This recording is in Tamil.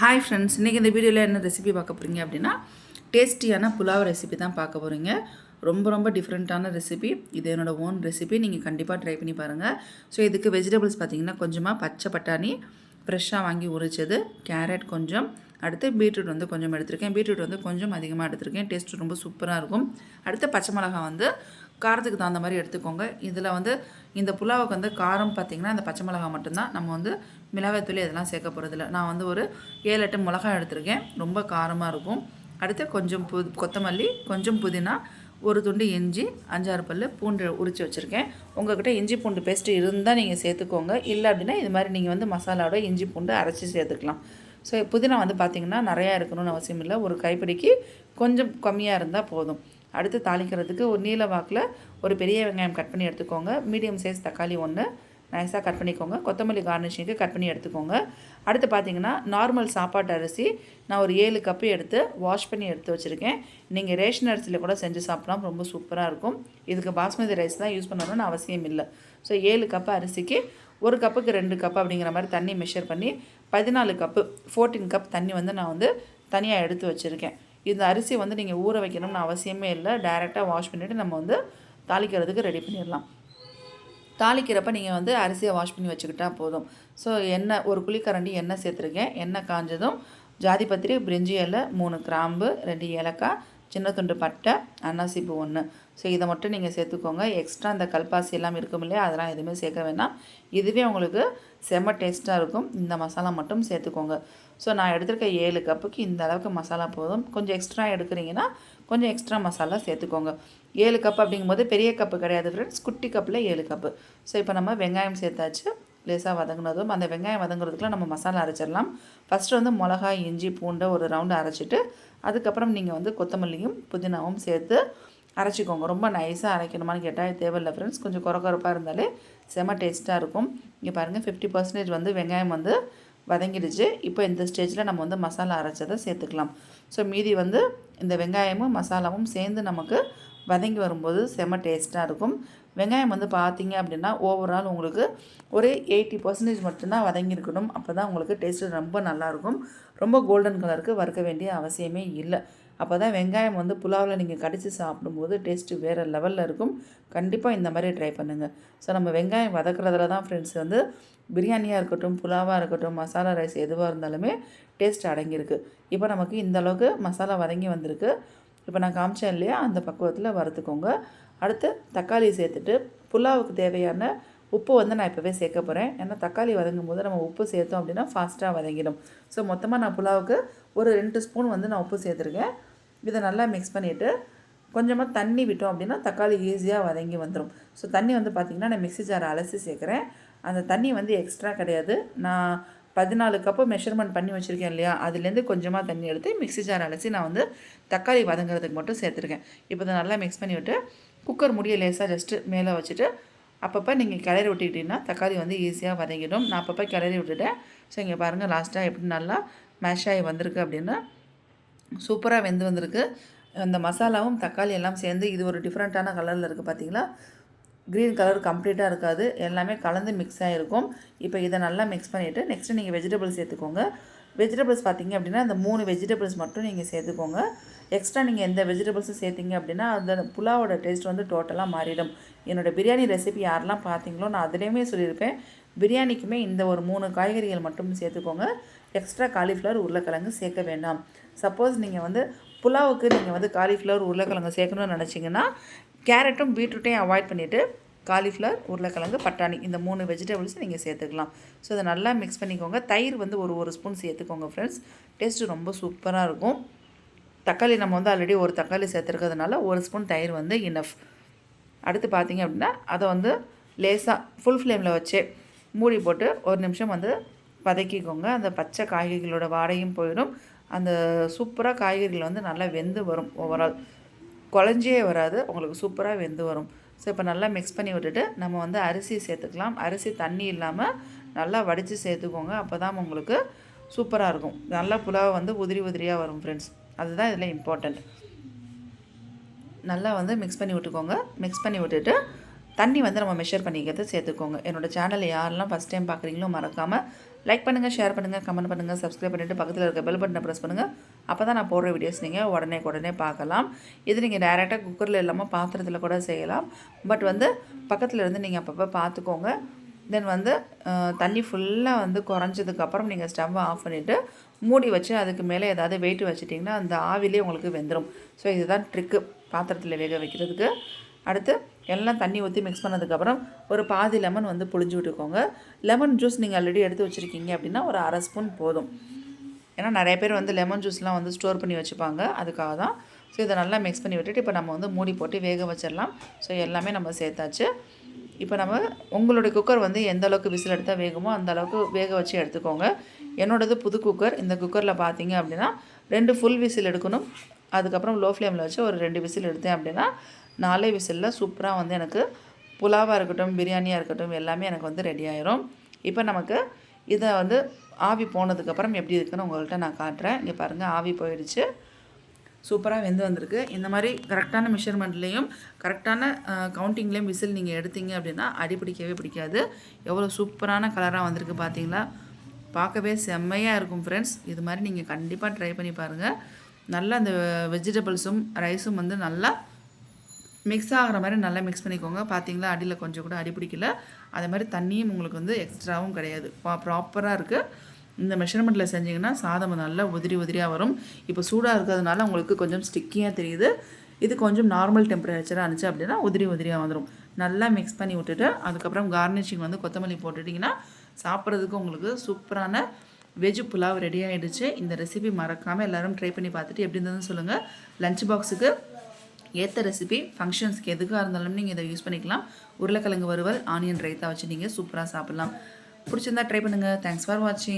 ஹாய் ஃப்ரெண்ட்ஸ் இன்றைக்கி இந்த வீடியோவில் என்ன ரெசிபி பார்க்க போகிறீங்க அப்படின்னா டேஸ்டியான புலாவ் ரெசிபி தான் பார்க்க போகிறீங்க ரொம்ப ரொம்ப டிஃப்ரெண்ட்டான ரெசிபி இது என்னோட ஓன் ரெசிபி நீங்கள் கண்டிப்பாக ட்ரை பண்ணி பாருங்கள் ஸோ இதுக்கு வெஜிடபிள்ஸ் பார்த்தீங்கன்னா கொஞ்சமாக பச்சை பட்டாணி ஃப்ரெஷ்ஷாக வாங்கி உரிச்சது. கேரட் கொஞ்சம். அடுத்து பீட்ரூட் வந்து கொஞ்சம் எடுத்திருக்கேன். பீட்ரூட் வந்து கொஞ்சம் அதிகமாக எடுத்திருக்கேன். டேஸ்ட் ரொம்ப சூப்பராக இருக்கும். அடுத்து பச்சை மிளகாய் வந்து காரத்துக்கு தகுந்த மாதிரி எடுத்துக்கோங்க. இதில் வந்து இந்த புலாவுக்கு வந்து காரம் பார்த்திங்கன்னா இந்த பச்சை மிளகாய் மட்டும்தான். நம்ம வந்து மிளகாய்த்தூள் இதெல்லாம் சேர்க்க போகிறதில்ல நான் வந்து ஒரு ஏழு எட்டு மிளகாய் எடுத்திருக்கேன். ரொம்ப காரமாக இருக்கும். அடுத்து கொஞ்சம் பு கொத்தமல்லி கொஞ்சம் புதினா ஒரு துண்டு இஞ்சி அஞ்சாறு பல் பூண்டு உரித்து வச்சுருக்கேன். உங்கள்கிட்ட இஞ்சி பூண்டு பேஸ்ட்டு இருந்தால் நீங்கள் சேர்த்துக்கோங்க. இல்லை அப்படின்னா இது மாதிரி நீங்கள் வந்து மசாலாவோட இஞ்சி பூண்டு அரைச்சி சேர்த்துக்கலாம். ஸோ புதினா வந்து பார்த்திங்கன்னா நிறையா இருக்கணும்னு அவசியம் இல்லை. ஒரு கைப்பிடிக்கு கொஞ்சம் கம்மியாக இருந்தால் போதும். அடுத்து தாளிக்கிறதுக்கு ஒரு நீல வாக்கில் ஒரு பெரிய வெங்காயம் கட் பண்ணி எடுத்துக்கோங்க. மீடியம் சைஸ் தக்காளி ஒன்று நைஸாக கட் பண்ணிக்கோங்க. கொத்தமல்லி கார்னிஷிங்க்கு கட் பண்ணி எடுத்துக்கோங்க. அடுத்து பார்த்தீங்கன்னா நார்மல் சாப்பாட்டு அரிசி நான் ஒரு ஏழு கப்பு எடுத்து வாஷ் பண்ணி எடுத்து வச்சுருக்கேன். நீங்கள் ரேஷன் அரிசியில் கூட செஞ்சு சாப்பிட்லாம். ரொம்ப சூப்பராக இருக்கும். இதுக்கு பாஸ்மதி ரைஸ் தான் யூஸ் பண்ணணும்னு அவசியம் இல்லை. ஸோ ஏழு கப்பு அரிசிக்கு ஒரு கப்புக்கு ரெண்டு கப் அப்படிங்கிற மாதிரி தண்ணி மெஷர் பண்ணி பதினாலு கப்பு ஃபோர்டீன் கப் தண்ணி வந்து நான் வந்து தனியாக எடுத்து வச்சுருக்கேன். இந்த அரிசி வந்து நீங்கள் ஊற வைக்கணும்னு அவசியமே இல்லை. டைரெக்டாக வாஷ் பண்ணிவிட்டு நம்ம வந்து தாளிக்கிறதுக்கு ரெடி பண்ணிடலாம். தாளிக்கிறப்ப நீங்கள் வந்து அரிசியை வாஷ் பண்ணி வச்சுக்கிட்டால் போதும். ஸோ எண்ணெய் ஒரு குழிக்கரண்டி எண்ணெய் சேர்த்துருக்கேன். எண்ணெய் காஞ்சதும் ஜாதிபத்திரி பிரிஞ்சி இலை மூணு கிராம்பு ரெண்டு ஏலக்காய் சின்ன துண்டு பட்டை அன்னாசிப்பு ஒன்று ஸோ இதை மட்டும் நீங்கள் சேர்த்துக்கோங்க. எக்ஸ்ட்ரா இந்த கல்பாசி எல்லாம் இருக்கும் இல்லையா? அதெல்லாம் எதுவுமே சேர்க்க வேணாம் இதுவே உங்களுக்கு செம்ம டேஸ்ட்டாக இருக்கும். இந்த மசாலா மட்டும் சேர்த்துக்கோங்க. ஸோ நான் எடுத்திருக்க ஏழு கப்புக்கு இந்த அளவுக்கு மசாலா போதும். கொஞ்சம் எக்ஸ்ட்ரா எடுக்கிறீங்கன்னா கொஞ்சம் எக்ஸ்ட்ரா மசாலா சேர்த்துக்கோங்க. ஏழு கப் அப்படிங்கும்போது பெரிய கப்பு கிடையாது ஃப்ரெண்ட்ஸ் குட்டி கப்பில் ஏழு கப்பு. ஸோ இப்போ நம்ம வெங்காயம் சேர்த்தாச்சு. லேசாக வதங்கினதும் அந்த வெங்காயம் வதங்குறதுக்குலாம் நம்ம மசாலா அரைச்சிடலாம். ஃபஸ்ட்டு வந்து மிளகாய் இஞ்சி பூண்டை ஒரு ரவுண்டு அரைச்சிட்டு அதுக்கப்புறம் நீங்கள் வந்து கொத்தமல்லியும் புதினாவும் சேர்த்து அரைச்சிக்கோங்க. ரொம்ப நைஸாக அரைக்கணுமான்னு கேட்டால் தேவையில்லை ஃப்ரெண்ட்ஸ் கொஞ்சம் குறக்குறப்பாக இருந்தாலே செம டேஸ்ட்டாக இருக்கும். இங்கே பாருங்கள் ஃபிஃப்டி பர்சன்டேஜ் வந்து வெங்காயம் வந்து வதங்கிடுச்சு. இப்போ இந்த ஸ்டேஜில் நம்ம வந்து மசாலா அரைச்சதை சேர்த்துக்கலாம். ஸோ மீதி வந்து இந்த வெங்காயமும் மசாலாவும் சேர்ந்து நமக்கு வதங்கி வரும்போது செம டேஸ்ட்டாக இருக்கும். வெங்காயம் வந்து பார்த்தீங்க அப்படின்னா ஓவரால் உங்களுக்கு ஒரு எயிட்டி பர்சன்டேஜ் மட்டும்தான் வதங்கியிருக்கணும். அப்போ தான் உங்களுக்கு டேஸ்ட்டு ரொம்ப நல்லாயிருக்கும் ரொம்ப கோல்டன் கலருக்கு வறுக்க வேண்டிய அவசியமே இல்லை. அப்போ தான் வெங்காயம் வந்து புலாவில் நீங்கள் கடித்து சாப்பிடும்போது டேஸ்ட்டு வேறு லெவலில் இருக்கும். கண்டிப்பாக இந்த மாதிரி ட்ரை பண்ணுங்கள் ஸோ நம்ம வெங்காயம் வதக்குறதுல தான் ஃப்ரெண்ட்ஸ் வந்து பிரியாணியாக இருக்கட்டும் புலாவாக இருக்கட்டும் மசாலா ரைஸ் எதுவாக இருந்தாலுமே டேஸ்ட் அடங்கியிருக்கு. இப்போ நமக்கு இந்த அளவுக்கு மசாலா வதங்கி வந்திருக்கு. இப்போ நான் காமிச்சேன் இல்லையா? அந்த பக்குவத்தில் வறுத்துக்கோங்க. அடுத்து தக்காளி சேர்த்துட்டு புலாவுக்கு தேவையான உப்பு வந்து நான் இப்போவே சேர்க்க போகிறேன் ஏன்னா தக்காளி வதங்கும் போது நம்ம உப்பு சேர்த்தோம் அப்படின்னா ஃபாஸ்ட்டாக வதங்கிடும். ஸோ மொத்தமாக நான் புலாவுக்கு ஒரு ரெண்டு ஸ்பூன் வந்து நான் உப்பு சேர்த்துருக்கேன். இதை நல்லா மிக்ஸ் பண்ணிவிட்டு கொஞ்சமாக தண்ணி விட்டோம் அப்படின்னா தக்காளி ஈஸியாக வதங்கி வந்துடும் ஸோ தண்ணி வந்து பார்த்திங்கன்னா நான் மிக்ஸி ஜார் அலசி சேர்க்குறேன். அந்த தண்ணி வந்து எக்ஸ்ட்ரா கிடையாது. நான் பதினாலு கப்பு மெஷர்மெண்ட் பண்ணி வச்சுருக்கேன் இல்லையா? அதுலேருந்து கொஞ்சமாக தண்ணி எடுத்து மிக்ஸி ஜார் அலசி நான் வந்து தக்காளி வதங்குறதுக்கு மட்டும் சேர்த்துருக்கேன். இப்போ இதை நல்லா மிக்ஸ் பண்ணி விட்டு குக்கர் முடிய லேசாக ஜஸ்ட்டு மேலே வச்சுட்டு அப்பப்போ நீங்கள் கிளறி விட்டுக்கிட்டிங்கன்னா தக்காளி வந்து ஈஸியாக வதங்கிடும். நான் அப்பப்போ கிளறி விட்டுட்டேன். ஸோ இங்கே பாருங்கள் லாஸ்ட்டாக எப்படி நல்லா மேஷ் ஆகி வந்திருக்கு அப்படின்னா சூப்பராக வெந்து வந்திருக்கு. அந்த மசாலாவும் தக்காளி எல்லாம் சேர்ந்து இது ஒரு டிஃப்ரெண்ட்டான கலரில் இருக்குது பார்த்தீங்களா க்ரீன் கலர் கம்ப்ளீட்டாக இருக்காது. எல்லாமே கலந்து மிக்ஸ் ஆகிருக்கும் இப்போ இதை நல்லா மிக்ஸ் பண்ணிவிட்டு நெக்ஸ்ட்டு நீங்கள் வெஜிடபிள்ஸ் சேர்த்துக்கோங்க. வெஜிடபிள்ஸ் பார்த்தீங்க அப்படின்னா அந்த மூணு வெஜிடபிள்ஸ் மட்டும் நீங்கள் சேர்த்துக்கோங்க. எக்ஸ்ட்ரா நீங்கள் எந்த வெஜிடபிள்ஸும் சேர்த்திங்க அப்படின்னா அந்த புலாவோட டேஸ்ட் வந்து டோட்டலாக மாறிடும். என்னோடய பிரியாணி ரெசிபி யாரெல்லாம் பார்த்தீங்களோ நான் அதுலேயுமே சொல்லியிருப்பேன். பிரியாணிக்குமே இந்த ஒரு மூணு காய்கறிகள் மட்டும் சேர்த்துக்கோங்க. எக்ஸ்ட்ரா காலிஃப்ளவர் உருளைக்கிழங்கு சேர்க்க வேண்டாம். சப்போஸ் நீங்கள் வந்து புலாவுக்கு நீங்கள் வந்து காலிஃப்ளவர் உருளைக்கிழங்கு சேர்க்கணும்னு நினச்சிங்கன்னா கேரட்டும் பீட்ரூட்டையும் அவாய்ட் பண்ணிவிட்டு காலிஃப்ளவர் உருளைக்கிழங்கு பட்டாணி இந்த மூணு வெஜிடபிள்ஸ் நீங்கள் சேர்த்துக்கலாம். ஸோ இதை நல்லா மிக்ஸ் பண்ணிக்கோங்க. தயிர் வந்து ஒரு ஒரு ஸ்பூன் சேர்த்துக்கோங்க ஃப்ரெண்ட்ஸ் டேஸ்ட்டு ரொம்ப சூப்பராக இருக்கும். தக்காளி நம்ம வந்து ஆல்ரெடி ஒரு தக்காளி சேர்த்துருக்கிறதுனால ஒரு ஸ்பூன் தயிர் வந்து இனஃப் அடுத்து பார்த்தீங்க அப்படின்னா அதை வந்து லேசாக ஃபுல் ஃப்ளேமில் வச்சு மூடி போட்டு ஒரு நிமிஷம் வந்து வதக்கிக்கோங்க. அந்த பச்சை காய்கறிகளோட வாடையும் போயிடும். அந்த சூப்பராக காய்கறிகள் வந்து நல்லா வெந்து வரும் ஓவரால் குழஞ்சியே வராது உங்களுக்கு சூப்பராக வெந்து வரும். ஸோ இப்போ நல்லா மிக்ஸ் பண்ணி விட்டுட்டு நம்ம வந்து அரிசி சேர்த்துக்கலாம். அரிசி தண்ணி இல்லாமல் நல்லா வடித்து சேர்த்துக்கோங்க. அப்போ தான் உங்களுக்கு சூப்பராக இருக்கும். நல்லா புலாவை வந்து உதிரி உதிரியாக வரும் ஃப்ரெண்ட்ஸ் அதுதான் இதில் இம்பார்ட்டண்ட் நல்லா வந்து மிக்ஸ் பண்ணி விட்டுக்கோங்க. மிக்ஸ் பண்ணி விட்டுட்டு தண்ணி வந்து நம்ம மெஷர் பண்ணிக்கிறது சேர்த்துக்கோங்க. என்னோடய சேனல் யாரெல்லாம் ஃபஸ்ட் டைம் பார்க்குறீங்களோ மறக்காமல் லைக் பண்ணுங்கள் ஷேர் பண்ணுங்கள் கமெண்ட் பண்ணுங்கள் சப்ஸ்கிரைப் பண்ணிவிட்டு பக்கத்தில் இருக்க பெல் பட்டனை ப்ரெஸ் பண்ணுங்கள் அப்போ தான் நான் போடுற வீடியோஸ் நீங்கள் உடனே உடனே பார்க்கலாம். இது நீங்கள் டேரெக்டாக குக்கரில் இல்லாமல் பாத்திரத்தில் கூட செய்யலாம். பட் வந்து பக்கத்தில் இருந்து நீங்கள் அப்பப்போ பார்த்துக்கோங்க. தென் வந்து தண்ணி ஃபுல்லாக வந்து குறைஞ்சதுக்கப்புறம் நீங்கள் ஸ்டவ்வை ஆஃப் பண்ணிவிட்டு மூடி வச்சு அதுக்கு மேலே ஏதாவது வெயிட் வச்சுட்டிங்கன்னா அந்த ஆவிலே உங்களுக்கு வெந்துடும் ஸோ இதுதான் ட்ரிக்கு பாத்திரத்தில் வேக வைக்கிறதுக்கு. அடுத்து எல்லாம் தண்ணி ஊற்றி மிக்ஸ் பண்ணதுக்கப்புறம் ஒரு பாதி லெமன் வந்து புழிஞ்சு விட்டுக்கோங்க. லெமன் ஜூஸ் நீங்கள் ஆல்ரெடி எடுத்து வச்சுருக்கீங்க அப்படின்னா ஒரு அரை ஸ்பூன் போதும். ஏன்னா நிறைய பேர் வந்து லெமன் ஜூஸ்லாம் வந்து ஸ்டோர் பண்ணி வச்சுப்பாங்க. அதுக்காக தான். ஸோ இதை நல்லா மிக்ஸ் பண்ணி விட்டுட்டு இப்போ நம்ம வந்து மூடி போட்டு வேக வச்சிடலாம். ஸோ எல்லாமே நம்ம சேர்த்தாச்சு. இப்போ நம்ம உங்களுடைய குக்கர் வந்து எந்த அளவுக்கு விசில் எடுத்தால் வேகுமோ அந்த அளவுக்கு வேக வச்சு எடுத்துக்கோங்க. என்னோடது புது குக்கர் இந்த குக்கரில் பார்த்தீங்க அப்படின்னா ரெண்டு ஃபுல் விசில் எடுக்கணும். அதுக்கப்புறம் லோ ஃப்ளேமில் வச்சு ஒரு ரெண்டு விசில் எடுத்தேன் அப்படின்னா நாலே விசிலில் சூப்பராக வந்து எனக்கு புலாவாக இருக்கட்டும் பிரியாணியாக இருக்கட்டும் எல்லாமே எனக்கு வந்து ரெடி ஆயிரும். இப்போ நமக்கு இதை வந்து ஆவி போனதுக்கப்புறம் எப்படி இருக்குன்னு உங்கள்கிட்ட நான் காட்டுறேன். இங்கே பாருங்கள் ஆவி போயிடுச்சு. சூப்பராக வெந்து வந்திருக்கு. இந்த மாதிரி கரெக்டான மெஷர்மெண்ட்லேயும் கரெக்டான கவுண்டிங்லேயும் விசில் நீங்கள் எடுத்தீங்க அப்படின்னா அடி பிடிக்கவே பிடிக்காது. எவ்வளோ சூப்பரான கலராக வந்திருக்கு பார்த்தீங்களா பார்க்கவே செம்மையாக இருக்கும் ஃப்ரெண்ட்ஸ் இது மாதிரி நீங்கள் கண்டிப்பாக ட்ரை பண்ணி பாருங்கள் நல்லா அந்த வெஜிடபிள்ஸும் ரைஸும் வந்து நல்லா மிக்ஸ் ஆகிற மாதிரி நல்லா மிக்ஸ் பண்ணிக்கோங்க. பார்த்தீங்களா அடியில் கொஞ்சம் கூட அடி பிடிக்கல. அதே மாதிரி தண்ணியும் உங்களுக்கு வந்து எக்ஸ்ட்ராவும் கிடையாது. ப்ராப்பராக இருக்குது இந்த மெஷர்மெண்ட்டில் செஞ்சீங்கன்னா சாதம் நல்லா உதிரி உதிரியாக வரும். இப்போ சூடாக இருக்கிறதுனால உங்களுக்கு கொஞ்சம் ஸ்டிக்கியாக தெரியுது. இது கொஞ்சம் நார்மல் டெம்பரேச்சராக இருந்துச்சு அப்படின்னா உதிரி உதிரியாக வந்துடும் நல்லா மிக்ஸ் பண்ணி விட்டுட்டு அதுக்கப்புறம் கார்னிஷிங் வந்து கொத்தமல்லி போட்டுட்டிங்கன்னா சாப்பிட்றதுக்கு உங்களுக்கு சூப்பரான வெஜ் புலாவ் ரெடி ஆகிடுச்சு இந்த ரெசிபி மறக்காமல் எல்லோரும் ட்ரை பண்ணி பார்த்துட்டு எப்படி இருந்ததுன்னு சொல்லுங்கள் லஞ்ச் பாக்ஸுக்கு ஏற்ற ரெசிபி ஃபங்க்ஷன்ஸ்க்கு எதுக்காக இருந்தாலும் நீங்கள் இதை யூஸ் பண்ணிக்கலாம். உருளைக்கிழங்கு வறுவல் ஆனியன் ரைத்தா வச்சு நீங்கள் சூப்பராக சாப்பிட்லாம். பிடிச்சிருந்தா ட்ரை பண்ணுங்கள் தேங்க்ஸ் ஃபார் வாட்சிங்